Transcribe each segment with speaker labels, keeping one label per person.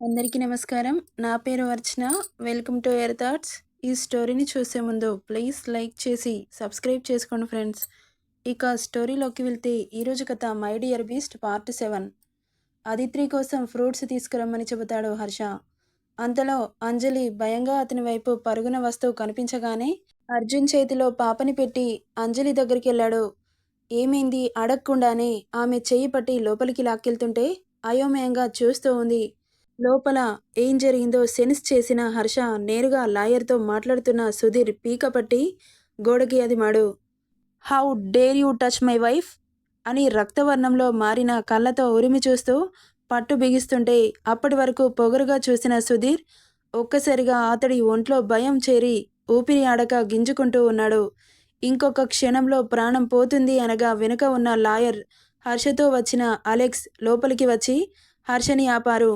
Speaker 1: అందరికీ నమస్కారం. నా పేరు Archana. Welcome to air thoughts. ఈ స్టోరీని చూసే ముందు ప్లీజ్ లైక్ చేసి సబ్స్క్రైబ్ చేసుకోండి ఫ్రెండ్స్. ఇక స్టోరీలోకి వెళ్తే ఈరోజు కథ my dear beast part seven. Aditri కోసం ఫ్రూట్స్ తీసుకురమ్మని చెబుతాడు హర్ష. అంతలో అంజలి భయంగా అతని వైపు పరుగున వస్తువు కనిపించగానే అర్జున్ చేతిలో పాపని పెట్టి అంజలి దగ్గరికి వెళ్ళాడు. ఏమైంది? అడగకుండానే ఆమె చేయి పట్టి లోపలికి లాక్కెళ్తుంటే అయోమయంగా చూస్తూ ఉంది. లోపల ఏం జరిగిందో సెన్స్ చేసిన హర్ష నేరుగా లాయర్తో మాట్లాడుతున్న సుధీర్ పీకపట్టి గోడకి అది మాడు. How dare you touch my wife? అని రక్తవర్ణంలో మారిన కళ్ళతో ఉరిమి చూస్తూ పట్టు బిగిస్తుంటే అప్పటి వరకు పొగరుగా చూసిన సుధీర్ ఒక్కసారిగా అతడి ఒంట్లో భయం చేరి ఊపిరి ఆడక గింజుకుంటూ ఉన్నాడు. ఇంకొక క్షణంలో ప్రాణం పోతుంది అనగా వెనుక ఉన్న లాయర్ హర్షతో వచ్చిన అలెక్స్ లోపలికి వచ్చి హర్షని ఆపారు.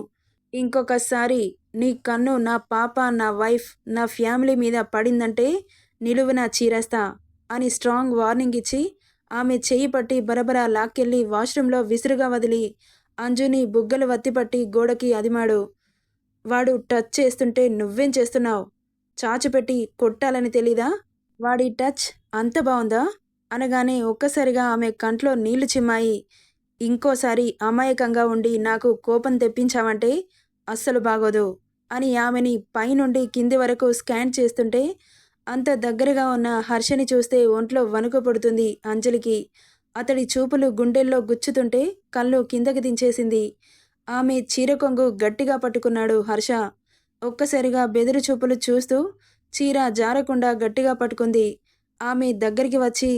Speaker 1: ఇంకొకసారి నీ కన్ను నా పాప నా వైఫ్ నా ఫ్యామిలీ మీద పడిందంటే నిలువున చీరేస్తా అని స్ట్రాంగ్ వార్నింగ్ ఇచ్చి ఆమె చేయి పట్టి బరబరా లాక్కెళ్ళి వాష్రూంలో విసురుగా వదిలి అంజుని బుగ్గలు వత్తిపట్టి గోడకి అదిమాడు. వాడు టచ్ చేస్తుంటే నువ్వేం చేస్తున్నావు? చాచుపెట్టి కొట్టాలని తెలీదా? వాడి టచ్ అంత బాగుందా అనగానే ఒక్కసారిగా ఆమె కంట్లో నీళ్ళు చిమ్మాయి ఇంకోసారి అమాయకంగా ఉండి నాకు కోపం తెప్పించావంటే అస్సలు బాగోదు అని ఆమెని పైనుండి కింది వరకు స్కాన్ చేస్తుంటే అంత దగ్గరగా ఉన్న హర్షని చూస్తే ఒంట్లో వణుకు పడుతుంది అంజలికి. అతడి చూపులు గుండెల్లో గుచ్చుతుంటే కళ్ళు కిందకి దించేసింది. ఆమె చీర కొంగు గట్టిగా పట్టుకున్నాడు హర్ష. ఒక్కసారిగా బెదురు చూపులు చూస్తూ చీర జారకుండా గట్టిగా పట్టుకుంది. ఆమె దగ్గరికి వచ్చి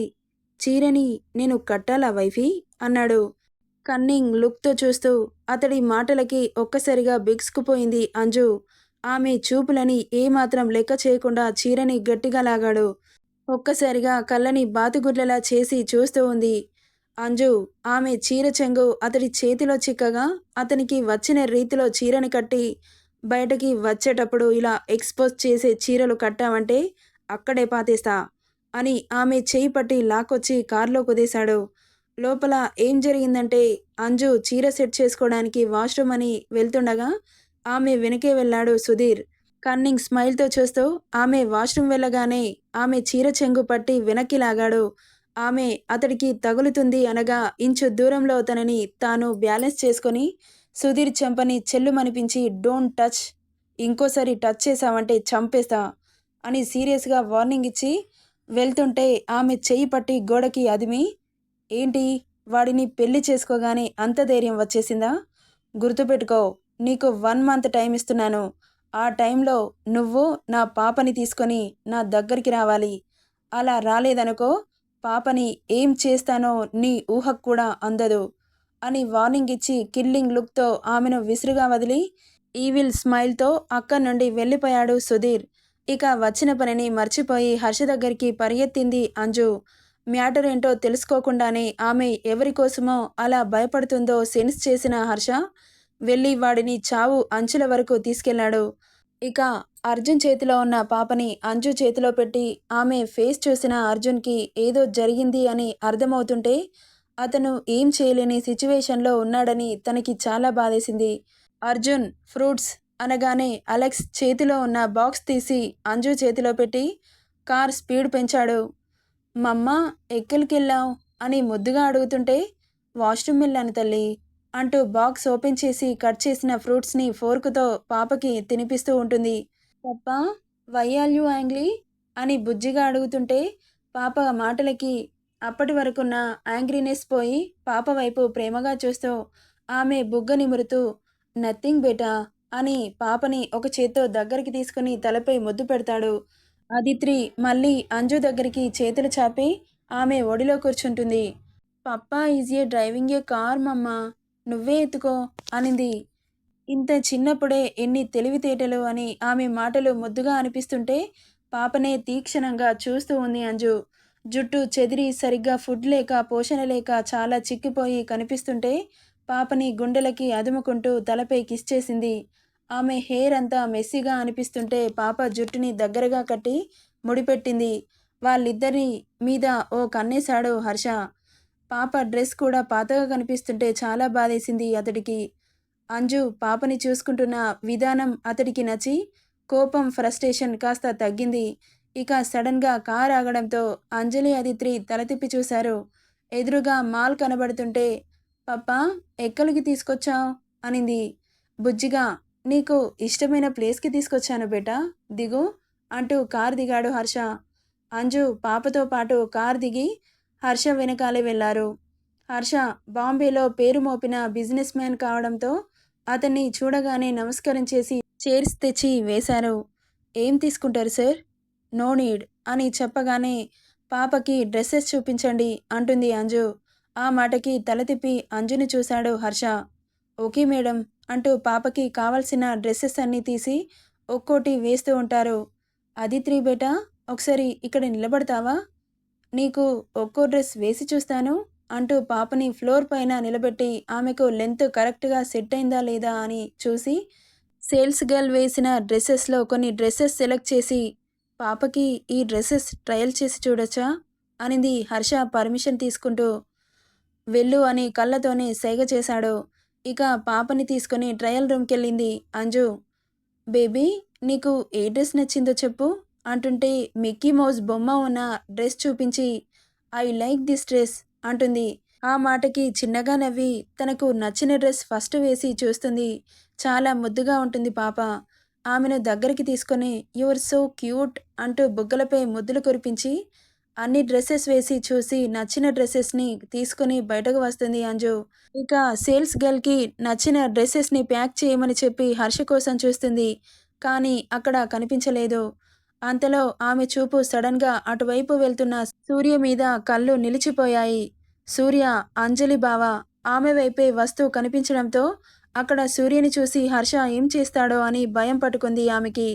Speaker 1: చీరని నేను కట్టాలా వైఫీ? అన్నాడు. కన్నింగ్ లుక్తో చూస్తూ అతడి మాటలకి ఒక్కసారిగా బిగుసుకుపోయింది అంజు. ఆమె చూపులని ఏమాత్రం లెక్క చేయకుండా చీరని గట్టిగా లాగాడు. ఒక్కసారిగా కళ్ళని బాతుగుడ్లలా చేసి చూస్తూ ఉంది అంజు. ఆమె చీర చెంగు అతడి చేతిలో చిక్కగా అతనికి వచ్చిన రీతిలో చీరని కట్టి బయటకి వచ్చేటప్పుడు ఇలా ఎక్స్పోజ్ చేసే చీరలు కట్టామంటే అక్కడే పాతేస్తా అని ఆమె చేయి పట్టి లాక్కొచ్చి కారులో కుదేశాడు. లోపల ఏం జరిగిందంటే అంజు చీర సెట్ చేసుకోవడానికి వాష్రూమ్ అని వెళ్తుండగా ఆమె వెనకే వెళ్ళాడు సుధీర్. కన్నింగ్ స్మైల్తో చూస్తూ ఆమె వాష్రూమ్ వెళ్ళగానే ఆమె చీర చెంగు పట్టి వెనక్కి లాగాడు. ఆమె అతడికి తగులుతుంది అనగా ఇంచు దూరంలో తనని తాను బ్యాలెన్స్ చేసుకొని సుధీర్ చెంపని చెల్లుమనిపించి డోంట్ టచ్ ఇంకోసారి టచ్ చేశావంటే చంపేస్తా అని సీరియస్గా వార్నింగ్ ఇచ్చి వెళ్తుంటే ఆమె చెయ్యి పట్టి గోడకి అదిమి ఏంటి? వాడిని పెళ్ళి చేసుకోగానే అంత ధైర్యం వచ్చేసిందా? గుర్తుపెట్టుకో నీకు వన్ మంత్ టైం ఇస్తున్నాను. ఆ టైంలో నువ్వు నా పాపని తీసుకొని నా దగ్గరికి రావాలి. అలా రాలేదనుకో పాపని ఏం చేస్తానో నీ ఊహకు కూడా అందదు అని వార్నింగ్ ఇచ్చి కిల్లింగ్ లుక్తో ఆమెను విసురుగా వదిలి ఈవిల్ స్మైల్తో అక్కడి నుండి వెళ్ళిపోయాడు సుధీర్. ఇక వచ్చిన పనిని మర్చిపోయి హర్ష దగ్గరికి పరిగెత్తింది అంజు. మ్యాటర్ ఏంటో తెలుసుకోకుండానే ఆమె ఎవరి కోసమో అలా భయపడుతుందో సెన్స్ చేసిన హర్ష వెళ్ళి వాడిని చావు అంచుల వరకు తీసుకెళ్ళాడు ఇక అర్జున్ చేతిలో ఉన్న పాపని అంజు చేతిలో పెట్టి ఆమె ఫేస్ చూసిన అర్జున్కి ఏదో జరిగింది అని అర్థమవుతుంటే అతను ఏం చేయలేని సిచ్యువేషన్లో ఉన్నాడని తనకి చాలా బాధేసింది. అర్జున్ ఫ్రూట్స్ అనగానే అలెక్స్ చేతిలో ఉన్న బాక్స్ తీసి అంజు చేతిలో పెట్టి కార్ స్పీడ్ పెంచాడు. మమ్మ ఎక్కడికెళ్ళావు? అని ముద్దుగా అడుగుతుంటే వాష్రూమ్ వెళ్ళాను తల్లి అంటూ బాక్స్ ఓపెన్ చేసి కట్ చేసిన ఫ్రూట్స్ని ఫోర్క్తో పాపకి తినిపిస్తూ ఉంటుంది. పప్ప వయ్యాల్యూ యాంగ్లీ? అని బుజ్జిగా అడుగుతుంటే పాప మాటలకి అప్పటి వరకున్న యాంగ్రీనెస్ పోయి పాప వైపు ప్రేమగా చూస్తూ ఆమె బుగ్గ నిమురుతూ నథింగ్ బేటా అని పాపని ఒక చేత్తో దగ్గరికి తీసుకుని తలపై ముద్దు పెడతాడు. అదిత్రి మళ్ళీ అంజు దగ్గరికి చేతులు చాపి ఆమె ఒడిలో కూర్చుంటుంది. Papa is a driving a car mamma? నువ్వే ఎత్తుకో అనింది. ఇంత చిన్నప్పుడే ఎన్ని తెలివితేటలు అని ఆమె మాటలు ముద్దుగా అనిపిస్తుంటే పాపనే తీక్షణంగా చూస్తూ ఉంది అంజు. జుట్టు చెదిరి సరిగ్గా ఫుడ్ లేక పోషణ లేక చాలా చిక్కిపోయి కనిపిస్తుంటే పాపని గుండెలకి అదుముకుంటూ తలపై కిస్ చేసింది. ఆమె హెయిర్ అంతా మెస్సీగా అనిపిస్తుంటే పాప జుట్టుని దగ్గరగా కట్టి ముడిపెట్టింది. వాళ్ళిద్దరి మీద ఓ కన్నేశాడు హర్ష. పాప డ్రెస్ కూడా పాతగా కనిపిస్తుంటే చాలా బాధేసింది అతడికి. అంజు పాపని చూసుకుంటున్న విధానం అతడికి నచ్చి కోపం ఫ్రస్ట్రేషన్ కాస్త తగ్గింది. ఇక సడన్గా కార్ ఆగడంతో అంజలి అదిత్రి తల తిప్పి చూశారు. ఎదురుగా మాల్ కనబడుతుంటే పప్పా ఎక్కడికి తీసుకొచ్చావు? అనింది. బుజ్జిగా నీకు ఇష్టమైన ప్లేస్కి తీసుకొచ్చాను బేటా. దిగు. అంటూ కార్ దిగాడు హర్ష. అంజు పాపతో పాటు కార్ దిగి హర్ష వెనకాలే వెళ్ళారు. హర్ష బాంబేలో పేరు మోపిన బిజినెస్ మ్యాన్ కావడంతో అతన్ని చూడగానే నమస్కారం చేసి చైర్స్ తెచ్చి వేశారు. ఏం తీసుకుంటారు సార్? నో నీడ్ అని చెప్పగానే పాపకి డ్రెస్సెస్ చూపించండి అంటుంది అంజు. ఆ మాటకి తల తిప్పి అంజుని చూశాడు హర్ష. Okay madam. అంటూ పాపకి కావలసిన డ్రెస్సెస్ అన్నీ తీసి ఒక్కోటి వేస్తూ ఉంటారు. అది త్రీ బేటా ఒకసారి ఇక్కడ నిలబడతావా? నీకు ఒక్కో డ్రెస్ వేసి చూస్తాను అంటూ పాపని ఫ్లోర్ పైన నిలబెట్టి ఆమెకు లెంత్ కరెక్ట్గా సెట్ అయిందా లేదా అని చూసి సేల్స్ గర్ల్ వేసిన డ్రెస్సెస్లో కొన్ని డ్రెస్సెస్ సెలెక్ట్ చేసి పాపకి ఈ డ్రెస్సెస్ ట్రయల్ చేసి చూడొచ్చా? అనింది హర్ష పర్మిషన్ తీసుకుంటూ. వెళ్ళు అని కళ్ళతోనే సైగ చేశాడు. ఇక పాపని తీసుకొని ట్రయల్ రూమ్కి వెళ్ళింది అంజు బేబీ నీకు ఏ డ్రెస్ నచ్చిందో చెప్పు అంటుంటే మిక్కీ మౌస్ బొమ్మ ఉన్న డ్రెస్ చూపించి ఐ లైక్ దిస్ డ్రెస్ అంటుంది. ఆ మాటకి చిన్నగా నవ్వి తనకు నచ్చిన డ్రెస్ ఫస్ట్ వేసి చూస్తుంది. చాలా ముద్దుగా ఉంటుంది పాప. ఆమెను దగ్గరికి తీసుకొని యువర్ సో క్యూట్ అంటూ బుగ్గలపై ముద్దులు కురిపించి అన్ని డ్రెస్సెస్ వేసి చూసి నచ్చిన డ్రెస్సెస్ని తీసుకొని బయటకు వస్తుంది అంజు. ఇక సేల్స్ గర్ల్కి నచ్చిన డ్రెస్సెస్ని ప్యాక్ చేయమని చెప్పి హర్ష కోసం చూస్తుంది. కానీ అక్కడ కనిపించలేదు. అంతలో ఆమె చూపు సడన్గా అటువైపు వెళ్తున్న సూర్య మీద కళ్ళు నిలిచిపోయాయి. సూర్య అంజలి బావ ఆమె వైపే వస్తువు కనిపించడంతో అక్కడ సూర్యని చూసి హర్ష ఏం చేస్తాడో అని భయం పట్టుకుంది ఆమెకి.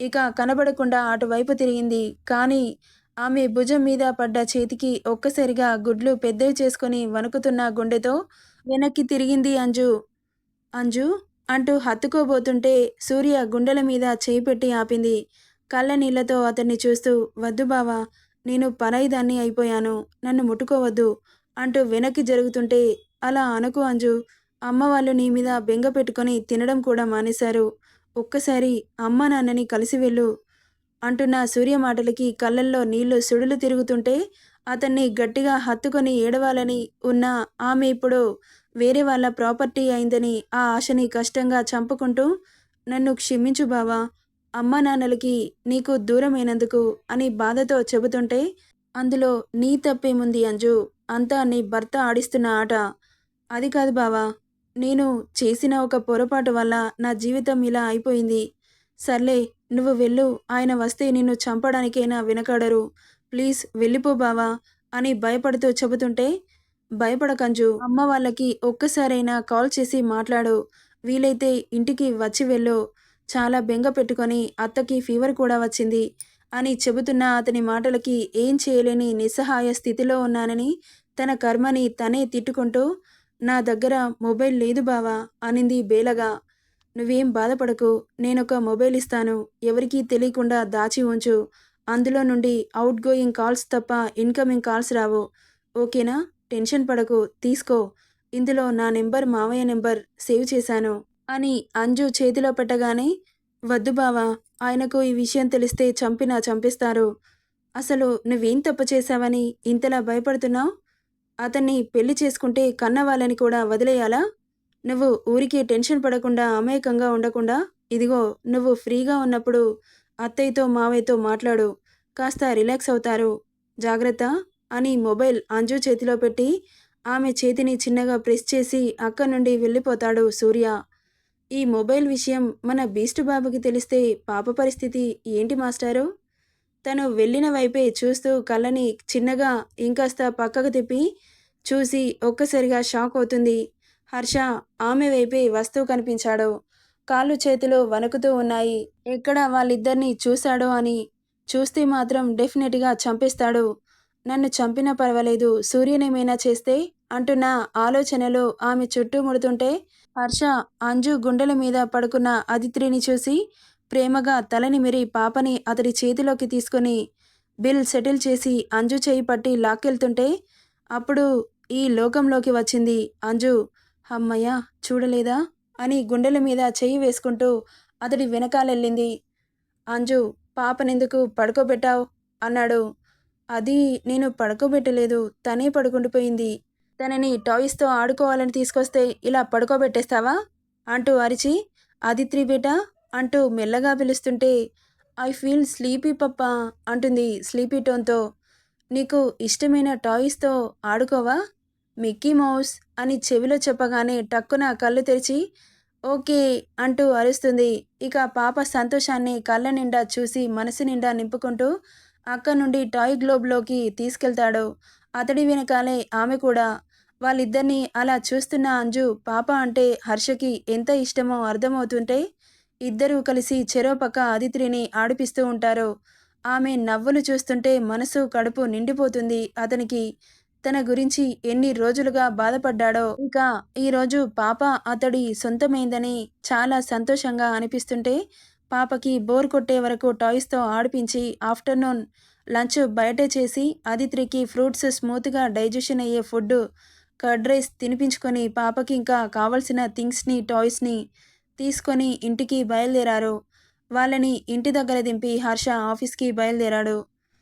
Speaker 1: ఇక కనబడకుండా అటువైపు తిరిగింది. కానీ ఆమె భుజం మీద పడ్డ చేతికి ఒక్కసారిగా గుడ్లు పెద్దవి చేసుకుని వణుకుతున్న గుండెతో వెనక్కి తిరిగింది అంజు. అంజు అంటూ హత్తుకోబోతుంటే సూర్య గుండెల మీద చేయి పెట్టి ఆపింది. కళ్ళ నీళ్ళతో అతన్ని చూస్తూ వద్దు బావా నేను పరాయిదాన్ని అయిపోయాను నన్ను ముట్టుకోవద్దు అంటూ వెనక్కి జరుగుతుంటే అలా అనుకు అంజు. అమ్మ వాళ్ళు నీ మీద బెంగ పెట్టుకొని తినడం కూడా మానేశారు. ఒక్కసారి అమ్మ నాన్నని కలిసి వెళ్ళు అంటున్న సూర్య మాటలకి కళ్ళల్లో నీళ్ళు సుడులు తిరుగుతుంటే అతన్ని గట్టిగా హత్తుకొని ఏడవాలని ఉన్న ఆమె ఇప్పుడు వేరే వాళ్ళ ప్రాపర్టీ అయిందని ఆ ఆశని కష్టంగా చంపుకుంటూ నన్ను క్షమించు బావా అమ్మా నాన్నలకి నీకు దూరమైనందుకు అని బాధతో చెబుతుంటే అందులో నీ తప్పేముంది అంజు? అంతా నీ భర్త ఆడిస్తున్న ఆట. అది కాదు బావా నేను చేసిన ఒక పొరపాటు వల్ల నా జీవితం ఇలా అయిపోయింది. సర్లే నువ్వు వెళ్ళు ఆయన వస్తే నిన్ను చంపడానికైనా వెనకాడరు. ప్లీజ్ వెళ్ళిపో బావా అని భయపడుతూ చెబుతుంటే భయపడకంజు అమ్మ వాళ్ళకి ఒక్కసారైనా కాల్ చేసి మాట్లాడు. వీలైతే ఇంటికి వచ్చి వెళ్ళు. చాలా బెంగ పెట్టుకొని అత్తకి ఫీవర్ కూడా వచ్చింది అని చెబుతున్న అతని మాటలకి ఏం చేయలేని నిస్సహాయ స్థితిలో ఉన్నానని తన కర్మని తనే తిట్టుకుంటూ నా దగ్గర మొబైల్ లేదు బావా అనింది బేలగా. నువ్వేం బాధపడకు నేనొక మొబైల్ ఇస్తాను ఎవరికీ తెలియకుండా దాచి ఉంచు. అందులో నుండి అవుట్ గోయింగ్ కాల్స్ తప్ప ఇన్కమింగ్ కాల్స్ రావు. ఓకేనా? టెన్షన్ పడకు తీసుకో. ఇందులో నా నెంబర్ మావయ్య నెంబర్ సేవ్ చేశాను. అని అంజు చేతిలో పెట్టగానే వద్దు బావా ఆయనకు ఈ విషయం తెలిస్తే చంపినా చంపిస్తారు. అసలు నువ్వేం తప్పు చేశావని ఇంతలా భయపడుతున్నావు? అతన్ని పెళ్ళి చేసుకుంటే కన్న వాళ్ళని కూడా వదిలేయాలా? నువ్వు ఊరికి టెన్షన్ పడకుండా అమాయకంగా ఉండకుండా ఇదిగో నువ్వు ఫ్రీగా ఉన్నప్పుడు అత్తయ్యతో మావయ్యతో మాట్లాడు. కాస్త రిలాక్స్ అవుతారు. జాగ్రత్త అని మొబైల్ అంజు చేతిలో పెట్టి ఆమె చేతిని చిన్నగా ప్రెస్ చేసి అక్కడి నుండి వెళ్ళిపోతాడు సూర్య. ఈ మొబైల్ విషయం మన బీస్ట్ బాబుకి తెలిస్తే పాప పరిస్థితి ఏంటి మాస్టారు? తను వెళ్ళిన వైపే చూస్తూ కళ్ళని చిన్నగా ఇంకాస్త పక్కకు తిప్పి చూసి ఒక్కసారిగా షాక్ అవుతుంది. హర్ష ఆమె వైపే వస్తువు కనిపించాడు. కాళ్ళు చేతులు వణుకుతూ ఉన్నాయి. ఎక్కడ వాళ్ళిద్దరిని చూశాడో అని చూస్తే మాత్రం డెఫినెట్గా చంపేస్తాడు. నన్ను చంపినా పర్వాలేదు. సూర్యనేమైనా చేస్తే అంటున్న ఆలోచనలు ఆమె చుట్టూ ముడుతుంటే హర్ష అంజు గుండెల మీద పడుకున్న అదిత్రిని చూసి ప్రేమగా తలనిమిరి పాపని అతడి చేతిలోకి తీసుకొని బిల్ సెటిల్ చేసి అంజు చేయి పట్టి లాక్కెళ్తుంటే అప్పుడు ఈ లోకంలోకి వచ్చింది అంజు. అమ్మయ్య చూడలేదా? అని గుండెల మీద చెయ్యి వేసుకుంటూ అతడి వెనకాలెళ్ళింది. అంజు పాపనెందుకు పడుకోబెట్టావు? అన్నాడు. అది నేను పడుకోబెట్టలేదు తనే పడుకుండిపోయింది. తనని టాయ్స్తో ఆడుకోవాలని తీసుకొస్తే ఇలా పడుకోబెట్టేస్తావా? అంటూ అరిచి ఆదిత్రి బేట అంటూ మెల్లగా పిలుస్తుంటే ఐ ఫీల్ స్లీపీ పప్ప అంటుంది స్లీపీ టోన్తో. నీకు ఇష్టమైన టాయ్స్తో ఆడుకోవా? మిక్కీ మౌస్ అని చెవిలో చెప్పగానే టక్కున కళ్ళు తెరిచి ఓకే అంటూ అరుస్తుంది. ఇక పాప సంతోషాన్ని కళ్ళ నిండా చూసి మనసు నిండా నింపుకుంటూ అక్క నుండి టాయ్ గ్లోబ్లోకి తీసుకెళ్తాడు. అతడి వెనకాలే ఆమె కూడా. వాళ్ళిద్దరినీ అలా చూస్తున్న అంజు పాప అంటే హర్షకి ఎంత ఇష్టమో అర్థమవుతుంటే ఇద్దరూ కలిసి చెరో పక్క అదిత్రిని ఆడిపిస్తూ ఉంటారు. ఆమె నవ్వులు చూస్తుంటే మనసు కడుపు నిండిపోతుంది. అతనికి తన గురించి ఎన్ని రోజులుగా బాధపడ్డాడో ఇంకా ఈరోజు పాప అతడి సొంతమైందని చాలా సంతోషంగా అనిపిస్తుంటే పాపకి బోర్ కొట్టే వరకు టాయ్స్తో ఆడిపించి ఆఫ్టర్నూన్ లంచ్ బయటే చేసి అదిత్రికి ఫ్రూట్స్ స్మూత్గా డైజెషన్ అయ్యే ఫుడ్ కర్డ్ రైస్ తినిపించుకొని పాపకి ఇంకా కావలసిన థింగ్స్ని టాయ్స్ని తీసుకొని ఇంటికి బయలుదేరారు. వాళ్ళని ఇంటి దగ్గర దింపి హర్ష ఆఫీస్కి బయలుదేరాడు.